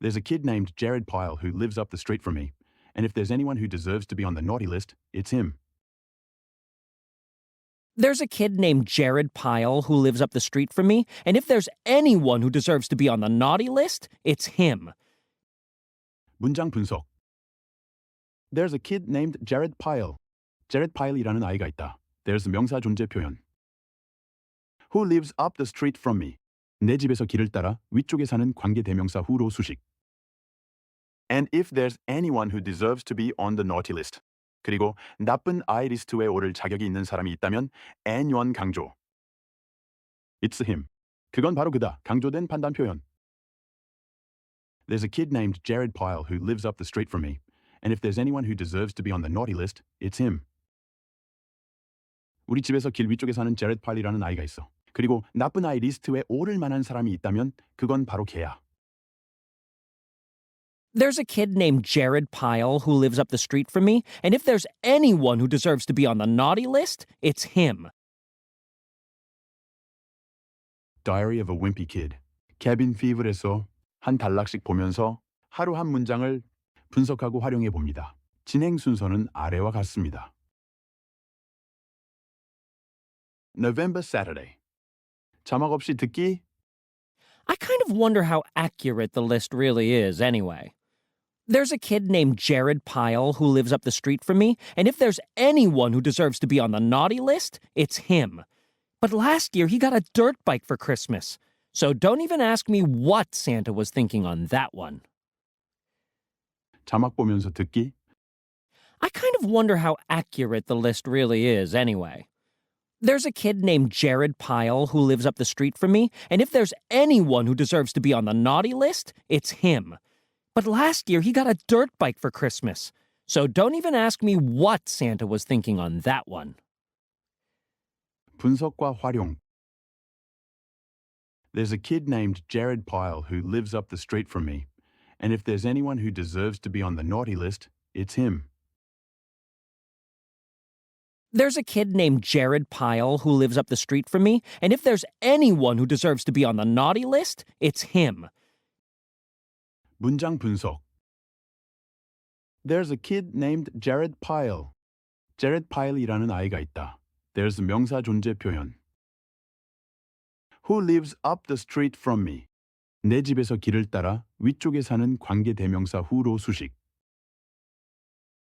There's a kid named Jared Pyle who lives up the street from me, and if there's anyone who deserves to be on the naughty list, it's him. There's a kid named Jared Pyle who lives up the street from me, and if there's anyone who deserves to be on the naughty list, it's him. 문장 분석. There's a kid named Jared Pyle. Jared Pyle이라는 아이가 있다. There's 명사 존재 표현. Who lives up the street from me? 내 집에서 길을 따라 위쪽에 사는 관계 대명사 후로 수식. And if there's anyone who deserves to be on the naughty list. 그리고 나쁜 아이 리스트에 오를 자격이 있는 사람이 있다면 N1 강조. It's him. 그건 바로 그다. 강조된 판단 표현. There's a kid named Jared Pyle who lives up the street from me. And if there's anyone who deserves to be on the naughty list, it's him. 우리 집에서 길 위쪽에 사는 제렛 파일이라는 아이가 있어. 그리고 나쁜 아이 리스트에 오를 만한 사람이 있다면 그건 바로 걔야. There's a kid named Jared Pyle who lives up the street from me, and if there's anyone who deserves to be on the naughty list, it's him. Diary of a Wimpy Kid. 케빈 피블에서 한 단락씩 보면서 하루 한 문장을 분석하고 활용해 봅니다. 진행 순서는 아래와 같습니다. November Saturday. 자막 없이 듣기 I kind of wonder how accurate the list really is, anyway. There's a kid named Jared Pyle who lives up the street from me, and if there's anyone who deserves to be on the naughty list, it's him. But last year he got a dirt bike for Christmas, so don't even ask me what Santa was thinking on that one. 자막 보면서 듣기 I kind of wonder how accurate the list really is, anyway. There's a kid named Jared Pyle who lives up the street from me, and if there's anyone who deserves to be on the naughty list, it's him. But last year he got a dirt bike for Christmas, so don't even ask me what Santa was thinking on that one. 분석과 활용 There's a kid named Jared Pyle who lives up the street from me, and if there's anyone who deserves to be on the naughty list, it's him. There's a kid named Jared Pyle who lives up the street from me, and if there's anyone who deserves to be on the naughty list, it's him. 문장 분석 There's a kid named Jared Pyle. Jared Pyle이라는 아이가 있다. There's 명사 존재 표현. Who lives up the street from me? 내 집에서 길을 따라 위쪽에 사는 관계 대명사 후로 수식.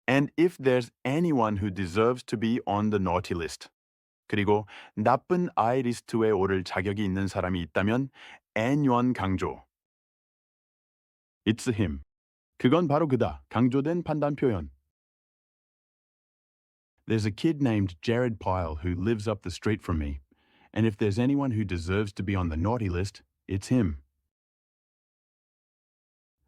And if there's anyone who deserves to be on the naughty list. 그리고 나쁜 아이 리스트에 오를 자격이 있는 사람이 있다면 N1 강조. It's him. 그건 바로 그다. 강조된 판단 표현. There's a kid named Jared Pyle who lives up the street from me. And if there's anyone who deserves to be on the naughty list, it's him.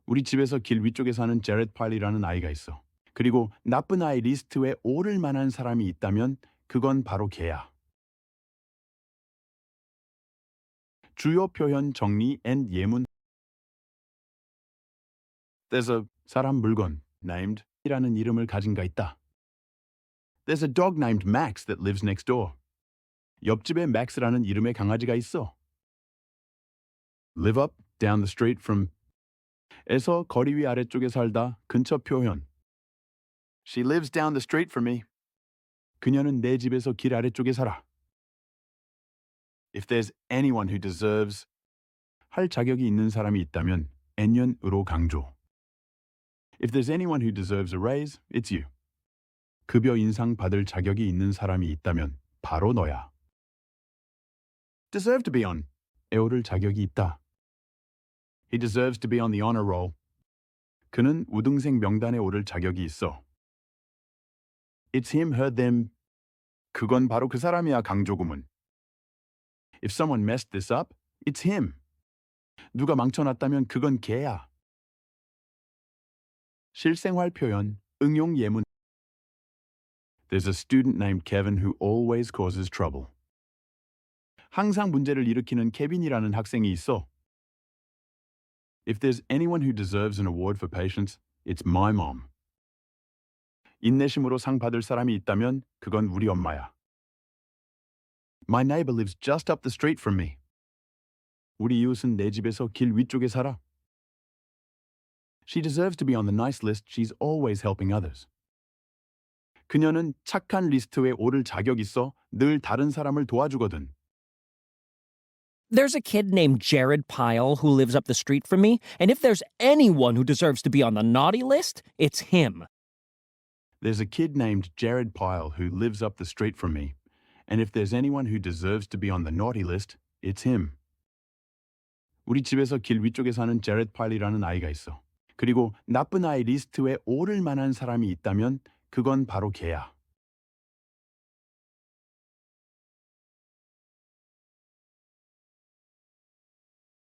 우리 집에서 길 위쪽에 사는 제렛 파일이라는 아이가 있어. 그리고 나쁜 아이 리스트에 오를 만한 사람이 있다면 그건 바로 걔야. 주요 표현 정리 and 예문 There's a 사람 물건 named 이라는 이름을 가진 가 있다. There's a dog named Max that lives next door. 옆집에 Max라는 이름의 강아지가 있어. Live up down the street from 에서 거리 위 아래쪽에 살다 근처 표현. She lives down the street from me. 그녀는 내 집에서 길 아래쪽에 살아. If there's anyone who deserves 할 자격이 있는 사람이 있다면 N년으로 강조. If there's anyone who deserves a raise, it's you. 급여 인상 받을 자격이 있는 사람이 있다면 바로 너야. Deserve to be on. 에 오를 자격이 있다. He deserves to be on the honor roll. 그는 우등생 명단에 오를 자격이 있어. It's him, her, them. 그건 바로 그 사람이야, 강조구문. If someone messed this up, it's him. 누가 망쳐놨다면 그건 걔야. 실생활 표현, 응용 예문. There's a student named Kevin who always causes trouble. 항상 문제를 일으키는 케빈이라는 학생이 있어. If there's anyone who deserves an award for patience, it's my mom. 인내심으로 상 받을 사람이 있다면 그건 우리 엄마야. My neighbor lives just up the street from me. 우리 이웃은 내 집에서 길 위쪽에 살아. She deserves to be on the nice list. She's always helping others. 그녀는 착한 리스트에 오를 자격 있어 늘 다른 사람을 도와주거든. There's a kid named Jared Pyle who lives up the street from me, and if there's anyone who deserves to be on the naughty list, it's him. There's a kid named Jared Pyle who lives up the street from me, and if there's anyone who deserves to be on the naughty list, it's him. 우리 집에서 길 위쪽에 사는 제렛 파일이라는 아이가 있어. 그리고 나쁜 아이 리스트에 오를 만한 사람이 있다면 그건 바로 걔야.